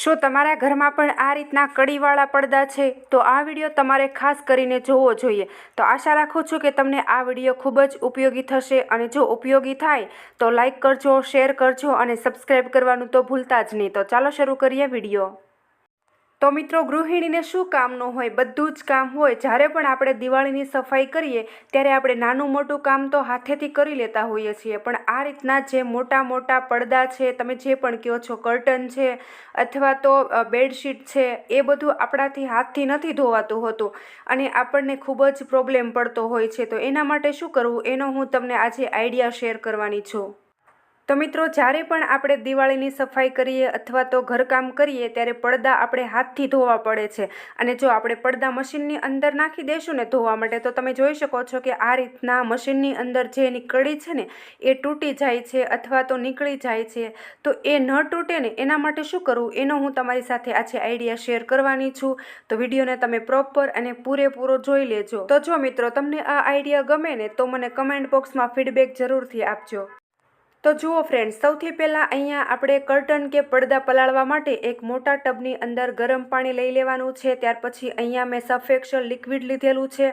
શું તમારા ઘરમાં પણ આ રીતના કડીવાળા પડદા છે? તો આ વીડિયો તમારે ખાસ કરીને જોવો જોઈએ. તો આશા રાખું છું કે તમને આ વીડિયો ખૂબ જ ઉપયોગી થશે અને જો ઉપયોગી થાય, તો લાઈક કરજો, શેર કરજો અને સબસ્ક્રાઈબ કરવાનું તો ભૂલતા જ નહીં. તો ચાલો શરૂ કરીએ વીડિયો. તો મિત્રો, ગૃહિણીને શું કામનું હોય, બધું જ કામ હોય, જ્યારે પણ આપણે દિવાળીની સફાઈ કરીએ, ત્યારે આપણે નાનું મોટું કામ તો હાથેથી કરી લેતા હોઈએ છીએ. પણ આ રીતના જે મોટા મોટા પડદા છે, તમે જે પણ કહો છો કર્ટન છે, અથવા તો બેડશીટ છે, એ બધું આપણાથી હાથથી નથી ધોવાતું હોતું અને આપણને ખૂબ જ પ્રોબ્લેમ પડતો હોય છે. તો એના માટે શું કરવું? એનો હું તમને આજે આઈડિયા શેર કરવાની છું. તો મિત્રો, જ્યારે પણ આપણે દિવાળીની સફાઈ કરીએ અથવા તો ઘરકામ કરીએ, ત્યારે પડદા આપણે હાથથી ધોવા પડે છે. અને જો આપણે પડદા મશીનની અંદર નાખી દઈશું ને ધોવા માટે, તો તમે જોઈ શકો છો કે આ રીતના મશીનની અંદર જે એની કડી છે ને, એ તૂટી જાય છે અથવા તો નીકળી જાય છે. તો એ ન તૂટે ને, એના માટે શું કરવું? એનો હું તમારી સાથે આજે આઈડિયા શેર કરવાની છું. તો વિડીયોને તમે પ્રોપર અને પૂરેપૂરો જોઈ લેજો. તો જો મિત્રો, તમને આ આઈડિયા ગમે ને, તો મને કમેન્ટ બોક્સમાં ફીડબેક જરૂરથી આપજો. તો જુઓ ફ્રેન્ડ્સ સૌથી પહેલાં અહીંયા આપણે કર્ટન કે પડદા પલાળવા માટે એક મોટા ટબની અંદર ગરમ પાણી લઈ લેવાનું છે. ત્યાર પછી અહીંયા મેં સફેક્શલ લિક્વિડ લીધેલું છે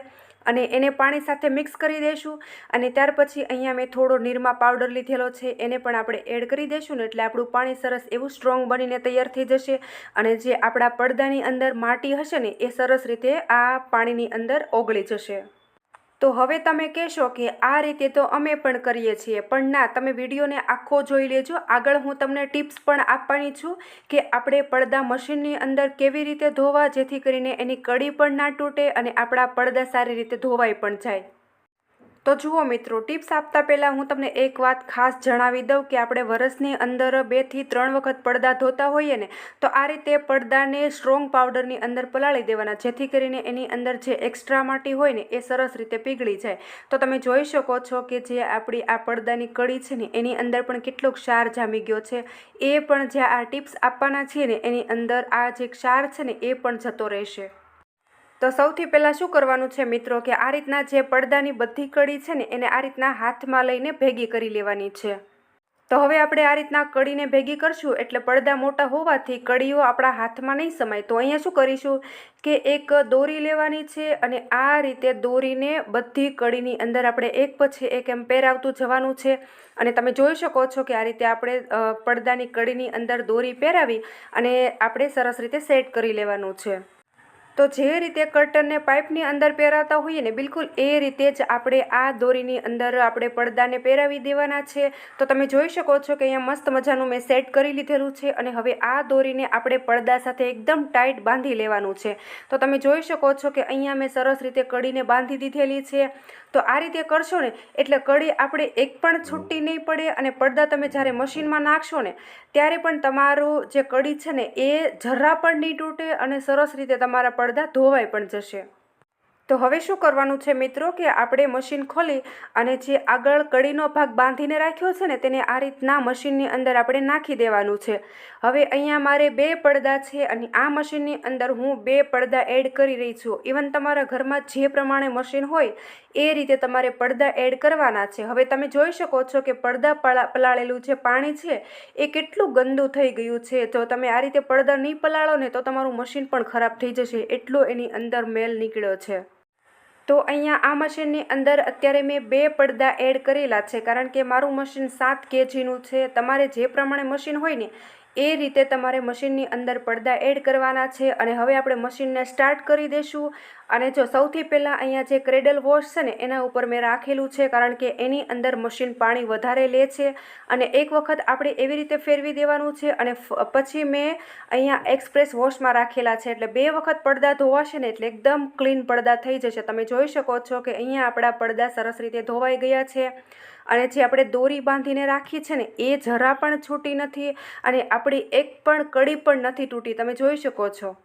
અને એને પાણી સાથે મિક્સ કરી દઈશું અને ત્યાર પછી અહીંયા મેં થોડો નિરમા પાવડર લીધેલો છે. એને પણ આપણે એડ કરી દઈશું ને એટલે આપણું પાણી સરસ એવું સ્ટ્રોંગ બનીને તૈયાર થઈ જશે અને જે આપણા પડદાની અંદર માટી હશે ને એ સરસ રીતે આ પાણીની અંદર ઓગળી જશે. તો હવે તમે કહેશો કે આ રીતે તો અમે પણ કરીએ છીએ. પણ ના, તમે વિડીયોને આખો જોઈ લેજો. આગળ હું તમને ટિપ્સ પણ આપવાની છું કે આપણે પડદા મશીનની અંદર કેવી રીતે ધોવા જેથી કરીને એની કડી પણ ના તૂટે અને આપણા પડદા સારી રીતે ધોવાઈ પણ જાય. તો જુઓ મિત્રો, ટિપ્સ આપતા પહેલાં હું તમને એક વાત ખાસ જણાવી દઉં કે આપણે વરસની અંદર બેથી ત્રણ વખત પડદા ધોતા હોઈએ ને, તો આ રીતે પડદાને સ્ટ્રોંગ પાવડરની અંદર પલાળી દેવાના, જેથી કરીને એની અંદર જે એક્સ્ટ્રા માટી હોય ને, એ સરસ રીતે પીગળી જાય. તો તમે જોઈ શકો છો કે જે આપણી આ પડદાની કડી છે ને, એની અંદર પણ કેટલો ક્ષાર જામી ગયો છે. એ પણ જે આ ટિપ્સ આપવાના છીએ ને, એની અંદર આ જે ક્ષાર છે ને, એ પણ જતો રહેશે. તો સૌથી પહેલાં શું કરવાનું છે મિત્રો કે આ રીતના જે પડદાની બધી કડી છે ને એને આ રીતના હાથમાં લઈને ભેગી કરી લેવાની છે. તો હવે આપણે આ રીતના કડીને ભેગી કરશું એટલે પડદા મોટા હોવાથી કડીઓ આપણા હાથમાં નહીં સમાય. તો અહીંયા શું કરીશું કે એક દોરી લેવાની છે અને આ રીતે દોરીને બધી કડીની અંદર આપણે એક પછી એક એમ પહેરાવતું જવાનું છે. અને તમે જોઈ શકો છો કે આ રીતે આપણે પડદાની કડીની અંદર દોરી પહેરાવી અને આપણે સરસ રીતે સેટ કરી લેવાનું છે. તો જે રીતે કર્ટનને પાઇપની અંદર પહેરાવતા હોઈએ ને બિલકુલ એ રીતે જ આપણે આ દોરીની અંદર આપણે પડદાને પહેરાવી દેવાના છે. તો તમે જોઈ શકો છો કે અહીંયા મસ્ત મજાનું મેં સેટ કરી લીધેલું છે અને હવે આ દોરીને આપણે પડદા સાથે એકદમ ટાઈટ બાંધી લેવાનું છે. તો તમે જોઈ શકો છો કે અહીંયા મેં સરસ રીતે કડીને બાંધી દીધેલી છે. તો આ રીતે કરશો ને એટલે કડી આપણે એક પણ છૂટી નહીં પડે અને પડદા તમે જ્યારે મશીનમાં નાખશો ને ત્યારે પણ તમારું જે કડી છે ને એ જરા પણ નહીં તૂટે અને સરસ રીતે તમારા પડદા ધોવાઈ પણ જશે. તો હવે શું કરવાનું છે મિત્રો કે આપણે મશીન ખોલી અને જે આગળ કડીનો ભાગ બાંધીને રાખ્યો છે ને તેને આ રીતના મશીનની અંદર આપણે નાખી દેવાનું છે. હવે અહીંયા મારે બે પડદા છે અને આ મશીનની અંદર હું બે પડદા એડ કરી રહી છું. ઇવન તમારા ઘરમાં જે પ્રમાણે મશીન હોય, એ રીતે તમારે પડદા એડ કરવાના છે. હવે તમે જોઈ શકો છો કે પડદા પલા, પલાળેલું જે પાણી છે, એ કેટલું ગંદુ થઈ ગયું છે. જો તમે આ રીતે પડદા નહીં પલાળો ને તો તમારું મશીન પણ ખરાબ થઈ જશે. એટલો એની અંદર મેલ નીકળ્યો છે. તો અહીંયા આ મશીનની અંદર અત્યારે મેં બે પડદા એડ કરેલા છે, કારણ કે મારું મશીન સાત કેજીનું છે. તમારે જે પ્રમાણે મશીન હોય ને એ રીતે તમારે મશીનની અંદર પડદા એડ કરવાના છે અને હવે આપણે મશીનને સ્ટાર્ટ કરી દઈશું અને જો સૌથી પહેલાં અહીંયા જે ક્રેડલ વોશ છે ને, એના ઉપર મેં રાખેલું છે, કારણ કે એની અંદર મશીન પાણી વધારે લે છે. અને એક વખત આપણે એવી રીતે ફેરવી દેવાનું છે અને પછી મેં અહીંયા એક્સપ્રેસ વોશમાં રાખેલા છે. એટલે બે વખત પડદા ધોવાશે ને, એટલે એકદમ ક્લીન પડદા થઈ જશે. તમે જોઈ શકો છો કે અહીંયા આપણા પડદા સરસ રીતે ધોવાઈ ગયા છે. અને જે આપણે દોરી બાંધીને રાખીએ છીએ ને, એ જરા પણ છૂટી નથી અને આપણી એક પણ કડી પણ નથી તૂટી. તમે જોઈ શકો છો.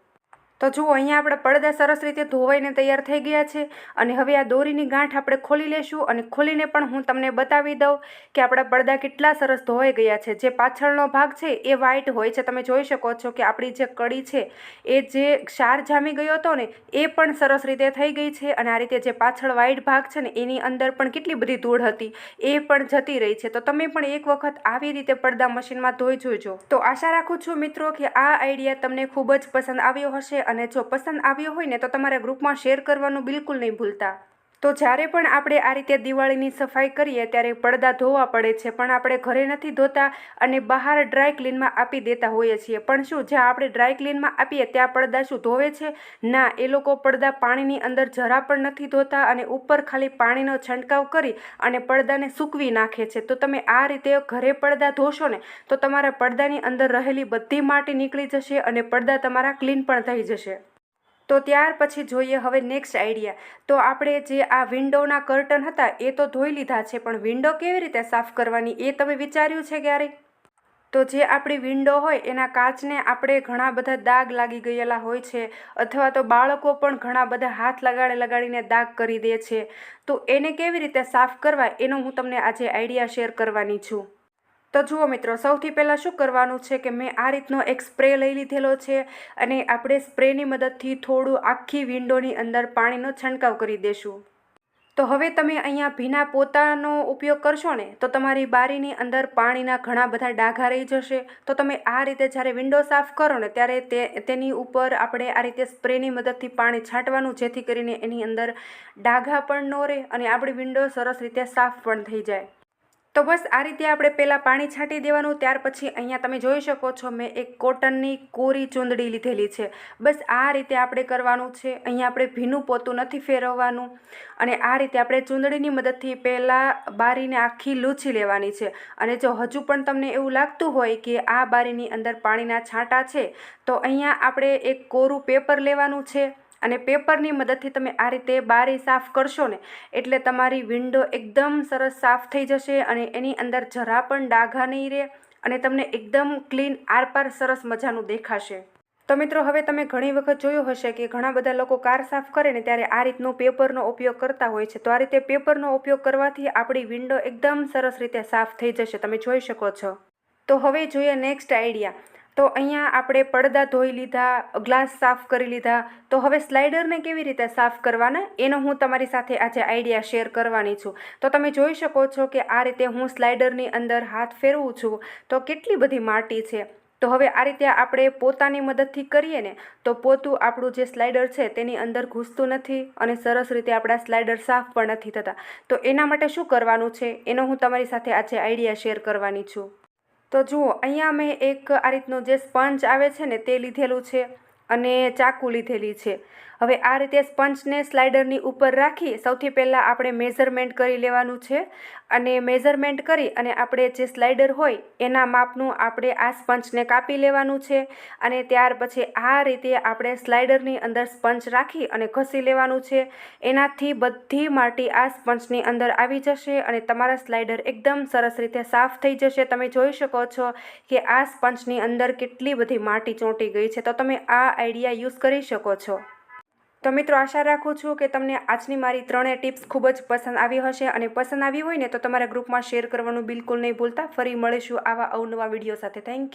તો જુઓ, અહીંયા આપણા પડદા સરસ રીતે ધોવાઈને તૈયાર થઈ ગયા છે અને હવે આ દોરીની ગાંઠ આપણે ખોલી લેશું અને ખોલીને પણ હું તમને બતાવી દઉં કે આપણા પડદા કેટલા સરસ ધોવાઈ ગયા છે. જે પાછળનો ભાગ છે એ વ્હાઈટ હોય છે. તમે જોઈ શકો છો કે આપણી જે કડી છે એ જે ક્ષાર જામી ગયો હતો ને, એ પણ સરસ રીતે થઈ ગઈ છે અને આ રીતે જે પાછળ વ્હાઈટ ભાગ છે ને, એની અંદર પણ કેટલી બધી ધૂળ હતી, એ પણ જતી રહી છે. તો તમે પણ એક વખત આવી રીતે પડદા મશીનમાં ધોઈ જોજો. તો આશા રાખું છું મિત્રો કે આ આઈડિયા તમને ખૂબ જ પસંદ આવ્યો હશે અને જો પસંદ આવ્યો હોય ને તો તમારા ગ્રુપમાં શેર કરવાનું બિલકુલ નહીં ભૂલતા. તો જ્યારે પણ આપણે આ રીતે દિવાળીની સફાઈ કરીએ ત્યારે પડદા ધોવા પડે છે, પણ આપણે ઘરે નથી ધોતા અને બહાર ડ્રાય ક્લીનમાં આપી દેતા હોઈએ છીએ. પણ શું, જ્યાં આપણે ડ્રાય ક્લીનમાં આપીએ ત્યાં પડદા શું ધોવે છે? ના, એ લોકો પડદા પાણીની અંદર જરા પણ નથી ધોતા અને ઉપર ખાલી પાણીનો છંટકાવ કરી અને પડદાને સૂકવી નાખે છે. તો તમે આ રીતે ઘરે પડદા ધોશો ને, તો તમારા પડદાની અંદર રહેલી બધી માટી નીકળી જશે અને પડદા તમારા ક્લીન પણ થઈ જશે. તો ત્યાર પછી જોઈએ હવે નેક્સ્ટ આઈડિયા તો આપણે જે આ વિન્ડોના કર્ટન હતા, એ તો ધોઈ લીધા છે, પણ વિન્ડો કેવી રીતે સાફ કરવાની એ તમે વિચાર્યું છે ક્યારે? તો જે આપણી વિન્ડો હોય, એના કાચને આપણે ઘણા બધા દાગ લાગી ગયેલા હોય છે, અથવા તો બાળકો પણ ઘણા બધા હાથ લગાડે લગાડીને દાગ કરી દે છે. તો એને કેવી રીતે સાફ કરવા, એનો હું તમને આજે આઈડિયા શેર કરવાની છું. તો જુઓ મિત્રો, સૌથી પહેલાં શું કરવાનું છે કે મેં આ રીતનો એક સ્પ્રે લઈ લીધેલો છે અને આપણે સ્પ્રેની મદદથી થોડું આખી વિન્ડોની અંદર પાણીનો છંટકાવ કરી દેશું. તો હવે તમે અહીંયા ભીના પોતાનો ઉપયોગ કરશો ને, તો તમારી બારીની અંદર પાણીના ઘણા બધા ડાઘા રહી જશે. તો તમે આ રીતે જ્યારે વિન્ડો સાફ કરો ને, ત્યારે તે, તેની ઉપર આપણે આ રીતે સ્પ્રેની મદદથી પાણી છાંટવાનું, જેથી કરીને એની અંદર ડાઘા પણ ન રહે અને આપણી વિન્ડો સરસ રીતે સાફ પણ થઈ જાય. તો બસ આ રીતે આપણે પહેલાં પાણી છાંટી દેવાનું, ત્યાર પછી અહીંયા તમે જોઈ શકો છો મેં એક કોટનની કોરી ચૂંદડી લીધેલી છે. બસ આ રીતે આપણે કરવાનું છે. અહીંયા આપણે ભીનું પોતું નથી ફેરવવાનું અને આ રીતે આપણે ચૂંદડીની મદદથી પહેલાં બારીને આખી લૂછી લેવાની છે. અને જો હજુ પણ તમને એવું લાગતું હોય કે આ બારીની અંદર પાણીના છાંટા છે, તો અહીંયા આપણે એક કોરું પેપર લેવાનું છે. અને પેપરની મદદથી તમે આ રીતે બારી સાફ કરશો ને, એટલે તમારી વિન્ડો એકદમ સરસ સાફ થઈ જશે અને એની અંદર જરા પણ ડાઘા નહીં રહે અને તમને એકદમ ક્લીન આરપાર સરસ મજાનું દેખાશે. તો મિત્રો, હવે તમે ઘણી વખત જોયું હશે કે ઘણા બધા લોકો કાર સાફ કરે ને ત્યારે આ રીતનો પેપરનો ઉપયોગ કરતા હોય છે. તો આ રીતે પેપરનો ઉપયોગ કરવાથી આપણી વિન્ડો એકદમ સરસ રીતે સાફ થઈ જશે. તમે જોઈ શકો છો. તો હવે જોઈએ નેક્સ્ટ આઈડિયા. તો અહીંયા આપણે પડદા ધોઈ લીધા, ગ્લાસ સાફ કરી લીધા. તો હવે સ્લાઇડરને કેવી રીતે સાફ કરવાના, એનો હું તમારી સાથે આજે આઈડિયા શેર કરવાની છું. તો તમે જોઈ શકો છો કે આ રીતે હું સ્લાઇડરની અંદર હાથ ફેરવું છું. તો કેટલી બધી માટી છે. તો હવે આ રીતે આપણે પોતાની મદદથી કરીએ ને, તો પોતું આપણું જે સ્લાઇડર છે તેની અંદર ઘૂસતું નથી અને સરસ રીતે આપણા સ્લાઇડર સાફ પણ નથી થતા. તો એના માટે શું કરવાનું છે, એનો હું તમારી સાથે આજે આઈડિયા શેર કરવાની છું. તો જુઓ, અહીંયા મેં એક આ રીતનું જે સ્પંજ આવે છે ને તે લીધેલું છે અને ચાકુ લીધેલી છે. હવે આ રીતે સ્પંચને સ્લાઇડરની ઉપર રાખી સૌથી પહેલાં આપણે મેઝરમેન્ટ કરી લેવાનું છે. અને મેઝરમેન્ટ કરી અને આપણે જે સ્લાઇડર હોય એના માપનું આપણે આ સ્પંચને કાપી લેવાનું છે. અને ત્યાર પછી આ રીતે આપણે સ્લાઇડરની અંદર સ્પંચ રાખી અને ઘસી લેવાનું છે. એનાથી બધી માટી આ સ્પંચની અંદર આવી જશે અને તમારા સ્લાઇડર એકદમ સરસ રીતે સાફ થઈ જશે. તમે જોઈ શકો છો કે આ સ્પંચની અંદર કેટલી બધી માટી ચોંટી ગઈ છે. તો તમે આ આઈડિયા યુઝ કરી શકો છો. તો મિત્રો આશા રાખું છું કે તમને આજની મારી ત્રણેય ટિપ્સ ખૂબ જ પસંદ આવી હશે અને પસંદ આવી હોય ને તો તમારા ગ્રુપમાં શેર કરવાનું બિલકુલ નહીં ભૂલતા. ફરી મળીશું આવા અવનવા વીડિયો સાથે. Thank you